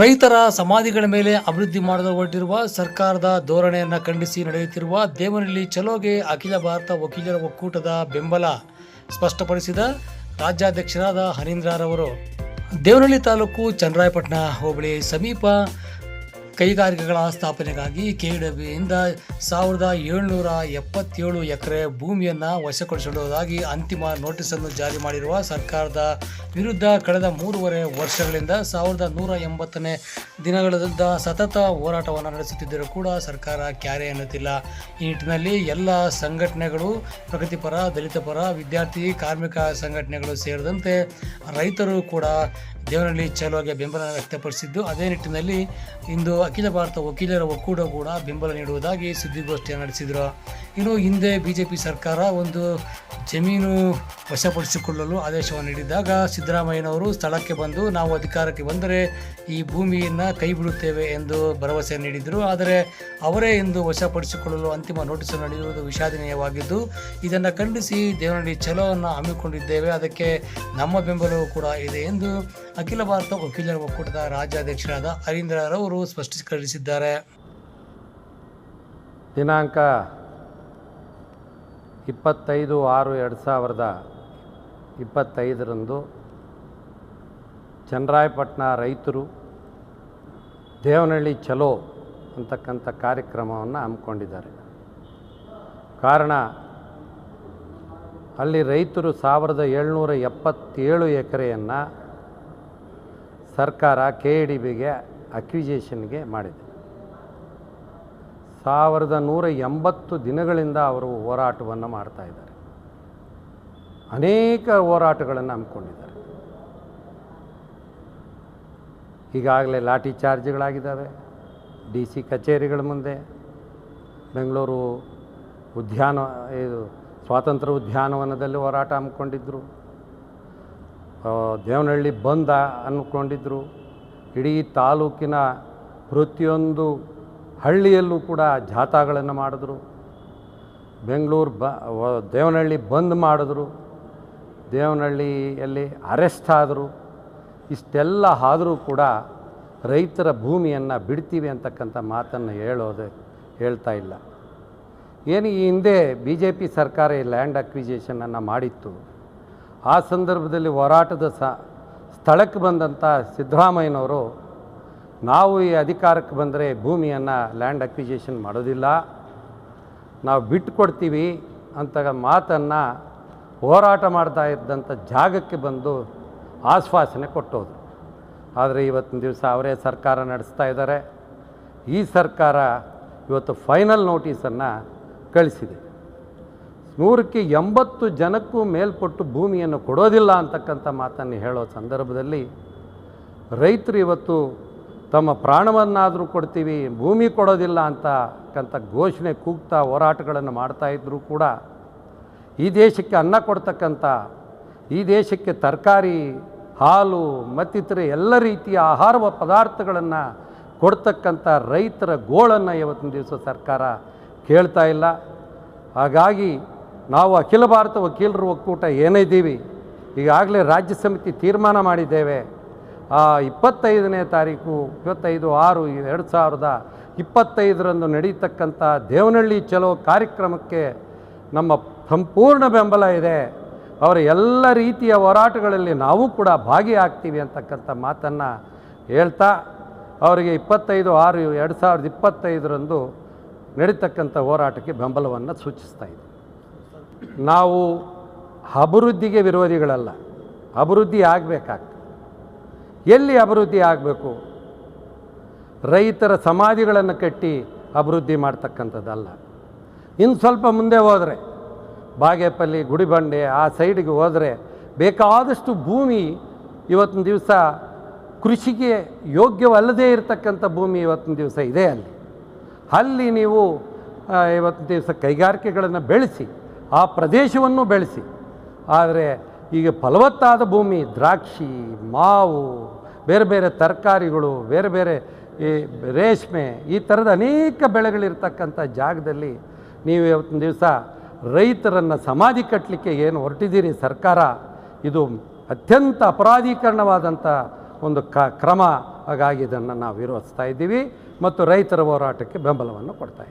ರೈತರ ಸಮಾಧಿಗಳ ಮೇಲೆ ಅಭಿವೃದ್ಧಿ ಮಾಡಲು ಹೊರಟಿರುವ ಸರ್ಕಾರದ ಧೋರಣೆಯನ್ನು ಖಂಡಿಸಿ ನಡೆಯುತ್ತಿರುವ ದೇವನಹಳ್ಳಿ ಚಲೋಗೆ ಅಖಿಲ ಭಾರತ ವಕೀಲರ ಒಕ್ಕೂಟದ ಬೆಂಬಲ ಸ್ಪಷ್ಟಪಡಿಸಿದ ರಾಜ್ಯಾಧ್ಯಕ್ಷರಾದ ಹನೀಂದ್ರಾರವರು. ದೇವನಹಳ್ಳಿ ತಾಲೂಕು ಚನ್ನರಾಯಪಟ್ಟಣ ಹೋಬಳಿ ಸಮೀಪ ಕೈಗಾರಿಕೆಗಳ ಸ್ಥಾಪನೆಗಾಗಿ ಕೆ ಡಬ್ಲ್ಯೂಯಿಂದ ಸಾವಿರದ ಏಳ್ನೂರ ಎಪ್ಪತ್ತೇಳು ಎಕರೆ ಭೂಮಿಯನ್ನು ವಶಪಡಿಸಿಡುವುದಾಗಿ ಅಂತಿಮ ನೋಟಿಸನ್ನು ಜಾರಿ ಮಾಡಿರುವ ಸರ್ಕಾರದ ವಿರುದ್ಧ ಕಳೆದ ಮೂರುವರೆ ವರ್ಷಗಳಿಂದ ಸಾವಿರದ ನೂರ ಎಂಬತ್ತನೇ ದಿನಗಳಿಂದ ಸತತ ಹೋರಾಟವನ್ನು ನಡೆಸುತ್ತಿದ್ದರೂ ಕೂಡ ಸರ್ಕಾರ ಕ್ಯಾರೆ ಎನ್ನುತ್ತಿಲ್ಲ. ಈ ನಿಟ್ಟಿನಲ್ಲಿ ಎಲ್ಲ ಸಂಘಟನೆಗಳು, ಪ್ರಗತಿಪರ ದಲಿತ ಪರ ವಿದ್ಯಾರ್ಥಿ, ಕಾರ್ಮಿಕ ಸಂಘಟನೆಗಳು ಸೇರಿದಂತೆ ರೈತರು ಕೂಡ ದೇವನಹಳ್ಳಿ ಚಲೋಗೆ ಬೆಂಬಲ ವ್ಯಕ್ತಪಡಿಸಿದ್ದು, ಅದೇ ನಿಟ್ಟಿನಲ್ಲಿ ಇಂದು ಅಖಿಲ ಭಾರತ ವಕೀಲರ ಒಕ್ಕೂಟ ಕೂಡ ಬೆಂಬಲ ನೀಡುವುದಾಗಿ ಸುದ್ದಿಗೋಷ್ಠಿಯನ್ನು ನಡೆಸಿದರು. ಇನ್ನು ಹಿಂದೆ ಬಿ ಜೆ ಪಿ ಸರ್ಕಾರ ಒಂದು ಜಮೀನು ವಶಪಡಿಸಿಕೊಳ್ಳಲು ಆದೇಶವನ್ನು ನೀಡಿದಾಗ ಸಿದ್ದರಾಮಯ್ಯನವರು ಸ್ಥಳಕ್ಕೆ ಬಂದು ನಾವು ಅಧಿಕಾರಕ್ಕೆ ಬಂದರೆ ಈ ಭೂಮಿಯನ್ನು ಕೈ ಬಿಡುತ್ತೇವೆ ಎಂದು ಭರವಸೆ ನೀಡಿದರು. ಆದರೆ ಅವರೇ ಇಂದು ವಶಪಡಿಸಿಕೊಳ್ಳಲು ಅಂತಿಮ ನೋಟಿಸನ್ನು ನೀಡುವುದು ವಿಷಾದನೀಯವಾಗಿದ್ದು, ಇದನ್ನು ಖಂಡಿಸಿ ದೇವನಹಳ್ಳಿ ಚಲೋವನ್ನು ಹಮ್ಮಿಕೊಂಡಿದ್ದೇವೆ. ಅದಕ್ಕೆ ನಮ್ಮ ಬೆಂಬಲವೂ ಕೂಡ ಇದೆ ಎಂದು ಅಖಿಲ ಭಾರತ ವಕೀಲರ ಒಕ್ಕೂಟದ ರಾಜ್ಯಾಧ್ಯಕ್ಷರಾದ ಹರೀಂದ್ರರವರು ಸ್ಪಷ್ಟೀಕರಿಸಿದ್ದಾರೆ. ದಿನಾಂಕ ಇಪ್ಪತ್ತೈದು ಆರು ಎರಡು ಸಾವಿರದ ಇಪ್ಪತ್ತೈದರಂದು ಚನ್ನರಾಯಪಟ್ಟಣ ರೈತರು ದೇವನಹಳ್ಳಿ ಚಲೋ ಅಂತಕ್ಕಂಥ ಕಾರ್ಯಕ್ರಮವನ್ನು ಹಮ್ಮಿಕೊಂಡಿದ್ದಾರೆ. ಕಾರಣ ಅಲ್ಲಿ ರೈತರು ಸಾವಿರದ ಏಳ್ನೂರ ಎಪ್ಪತ್ತೇಳು ಎಕರೆಯನ್ನು ಸರ್ಕಾರ ಕೆ ಎ ಡಿ ಬಿಗೆ ಅಕ್ವಿಜೇಷನ್ಗೆ ಮಾಡಿದೆ. ಸಾವಿರದ ನೂರ ಎಂಬತ್ತು ದಿನಗಳಿಂದ ಅವರು ಹೋರಾಟವನ್ನು ಮಾಡ್ತಾ ಇದ್ದಾರೆ. ಅನೇಕ ಹೋರಾಟಗಳನ್ನು ಹಮ್ಮಿಕೊಂಡಿದ್ದಾರೆ. ಈಗಾಗಲೇ ಲಾಠಿ ಚಾರ್ಜ್ಗಳಾಗಿದ್ದಾವೆ. ಡಿ ಸಿ ಕಚೇರಿಗಳ ಮುಂದೆ, ಬೆಂಗಳೂರು ಉದ್ಯಾನ, ಇದು ಸ್ವಾತಂತ್ರ್ಯ ಉದ್ಯಾನವನದಲ್ಲಿ ಹೋರಾಟ ಹಮ್ಮಿಕೊಂಡಿದ್ದರು ದೇವನಹಳ್ಳಿ ಬಂದ ಅಂದ್ಕೊಂಡಿದ್ದರು ಇಡೀ ತಾಲೂಕಿನ ಪ್ರತಿಯೊಂದು ಹಳ್ಳಿಯಲ್ಲೂ ಕೂಡ ಜಾಥಾಗಳನ್ನು ಮಾಡಿದ್ರು. ಬೆಂಗಳೂರು ಬ ದೇವನಹಳ್ಳಿ ಬಂದ್ ಮಾಡಿದ್ರು. ದೇವನಹಳ್ಳಿಯಲ್ಲಿ ಅರೆಸ್ಟ್ ಆದರು. ಇಷ್ಟೆಲ್ಲ ಆದರೂ ಕೂಡ ರೈತರ ಭೂಮಿಯನ್ನು ಬಿಡ್ತೀವಿ ಅಂತಕ್ಕಂಥ ಮಾತನ್ನು ಹೇಳೋದು, ಹೇಳ್ತಾ ಇಲ್ಲ. ಏನು ಈ ಹಿಂದೆ ಬಿ ಜೆ ಪಿ ಸರ್ಕಾರ ಈ ಲ್ಯಾಂಡ್ ಅಕ್ವಿಜೇಷನನ್ನು ಮಾಡಿತ್ತು. ಆ ಸಂದರ್ಭದಲ್ಲಿ ಹೋರಾಟದ ಸ, ಸ್ಥಳಕ್ಕೆ ಬಂದಂಥ ಸಿದ್ದರಾಮಯ್ಯನವರು, ನಾವು ಈ ಅಧಿಕಾರಕ್ಕೆ ಬಂದರೆ ಭೂಮಿಯನ್ನು ಲ್ಯಾಂಡ್ ಅಕ್ವಿಜೇಷನ್ ಮಾಡೋದಿಲ್ಲ. ನಾವು ಬಿಟ್ಟು ಕೊಡ್ತೀವಿ ಅಂತ ಮಾತನ್ನು ಹೋರಾಟ ಮಾಡ್ತಾ ಇದ್ದಂಥ ಜಾಗಕ್ಕೆ ಬಂದು ಆಶ್ವಾಸನೆ ಕೊಟ್ಟೋದು ಆದರೆ ಇವತ್ತಿನ ದಿವಸ ಅವರೇ ಸರ್ಕಾರ ನಡೆಸ್ತಾ ಇದ್ದಾರೆ. ಈ ಸರ್ಕಾರ ಇವತ್ತು ಫೈನಲ್ ನೋಟಿಸನ್ನು ಕಳಿಸಿದೆ. ನೂರಕ್ಕೆ ಎಂಬತ್ತು ಜನಕ್ಕೂ ಮೇಲ್ಪಟ್ಟು ಭೂಮಿಯನ್ನು ಕೊಡೋದಿಲ್ಲ ಅಂತಕ್ಕಂಥ ಮಾತನ್ನು ಹೇಳೋ ಸಂದರ್ಭದಲ್ಲಿ ರೈತರು ಇವತ್ತು ತಮ್ಮ ಪ್ರಾಣವನ್ನಾದರೂ ಕೊಡ್ತೀವಿ, ಭೂಮಿ ಕೊಡೋದಿಲ್ಲ ಅಂತಕ್ಕಂಥ ಘೋಷಣೆ ಕೂಗ್ತಾ ಹೋರಾಟಗಳನ್ನು ಇದ್ದರೂ ಕೂಡ ಈ ದೇಶಕ್ಕೆ ಅನ್ನ ಕೊಡ್ತಕ್ಕಂಥ, ಈ ದೇಶಕ್ಕೆ ತರಕಾರಿ, ಹಾಲು, ಮತ್ತಿತರ ಎಲ್ಲ ರೀತಿಯ ಆಹಾರ ಪದಾರ್ಥಗಳನ್ನು ಕೊಡ್ತಕ್ಕಂಥ ರೈತರ ಗೋಳನ್ನು ಇವತ್ತಿನ ದಿವಸ ಸರ್ಕಾರ ಕೇಳ್ತಾ ಇಲ್ಲ. ಹಾಗಾಗಿ ನಾವು ಅಖಿಲ ಭಾರತ ವಕೀಲರ ಒಕ್ಕೂಟ ಏನಿದ್ದೀವಿ, ಈಗಾಗಲೇ ರಾಜ್ಯ ಸಮಿತಿ ತೀರ್ಮಾನ ಮಾಡಿದ್ದೇವೆ. ಆ ಇಪ್ಪತ್ತೈದನೇ ತಾರೀಕು, ಇಪ್ಪತ್ತೈದು ಆರು, ಎರಡು ಸಾವಿರದ ಇಪ್ಪತ್ತೈದರಂದು ನಡೀತಕ್ಕಂಥ ದೇವನಹಳ್ಳಿ ಚಲೋ ಕಾರ್ಯಕ್ರಮಕ್ಕೆ ನಮ್ಮ ಸಂಪೂರ್ಣ ಬೆಂಬಲ ಇದೆ. ಅವರ ಎಲ್ಲ ರೀತಿಯ ಹೋರಾಟಗಳಲ್ಲಿ ನಾವು ಕೂಡ ಭಾಗಿಯಾಗ್ತೀವಿ ಅಂತಕ್ಕಂಥ ಮಾತನ್ನು ಹೇಳ್ತಾ, ಅವರಿಗೆ ಇಪ್ಪತ್ತೈದು ಆರು, ಎರಡು ಸಾವಿರದ ಇಪ್ಪತ್ತೈದರಂದು ನಡೀತಕ್ಕಂಥ ಹೋರಾಟಕ್ಕೆ ಬೆಂಬಲವನ್ನು ಸೂಚಿಸ್ತಾ ಇದೆ ನಾವು ಅಭಿವೃದ್ಧಿಗೆ ವಿರೋಧಿಗಳಲ್ಲ. ಅಭಿವೃದ್ಧಿ ಆಗಬೇಕಾಗ್ತದೆ. ಎಲ್ಲಿ ಅಭಿವೃದ್ಧಿ ಆಗಬೇಕು? ರೈತರ ಸಮಾಧಿಗಳನ್ನು ಕಟ್ಟಿ ಅಭಿವೃದ್ಧಿ ಮಾಡ್ತಕ್ಕಂಥದ್ದಲ್ಲ. ಇನ್ನು ಸ್ವಲ್ಪ ಮುಂದೆ ಹೋದರೆ, ಬಾಗೇಪಲ್ಲಿ, ಗುಡಿಬಂಡೆ, ಆ ಸೈಡಿಗೆ ಹೋದರೆ ಬೇಕಾದಷ್ಟು ಭೂಮಿ ಇವತ್ತಿನ ದಿವಸ ಕೃಷಿಗೆ ಯೋಗ್ಯವಲ್ಲದೇ ಇರತಕ್ಕಂಥ ಭೂಮಿ ಇವತ್ತಿನ ದಿವಸ ಇದೆ ಅಲ್ಲಿ. ಅಲ್ಲಿ ನೀವು ಇವತ್ತಿನ ದಿವಸ ಕೈಗಾರಿಕೆಗಳನ್ನು ಬೆಳೆಸಿ ಆ ಪ್ರದೇಶವನ್ನು ಬೆಳೆಸಿ. ಆದರೆ ಈಗ ಫಲವತ್ತಾದ ಭೂಮಿ, ದ್ರಾಕ್ಷಿ, ಮಾವು, ಬೇರೆ ಬೇರೆ ತರಕಾರಿಗಳು, ಬೇರೆ ಬೇರೆ ಈ ರೇಷ್ಮೆ, ಈ ಥರದ ಅನೇಕ ಬೆಳೆಗಳಿರ್ತಕ್ಕಂಥ ಜಾಗದಲ್ಲಿ ನೀವು ಇವತ್ತಿನ ದಿವಸ ರೈತರನ್ನು ಸಮಾಧಿ ಕಟ್ಟಲಿಕ್ಕೆ ಏನು ಹೊರಟಿದ್ದೀರಿ ಸರ್ಕಾರ? ಇದು ಅತ್ಯಂತ ಅಪರಾಧೀಕರಣವಾದಂಥ ಒಂದು ಕ ಕ್ರಮ. ಹಾಗಾಗಿ ಇದನ್ನು ನಾವು ವಿರೋಧಿಸ್ತಾ ಇದ್ದೀವಿ ಮತ್ತು ರೈತರ ಹೋರಾಟಕ್ಕೆ ಬೆಂಬಲವನ್ನು ಕೊಡ್ತಾ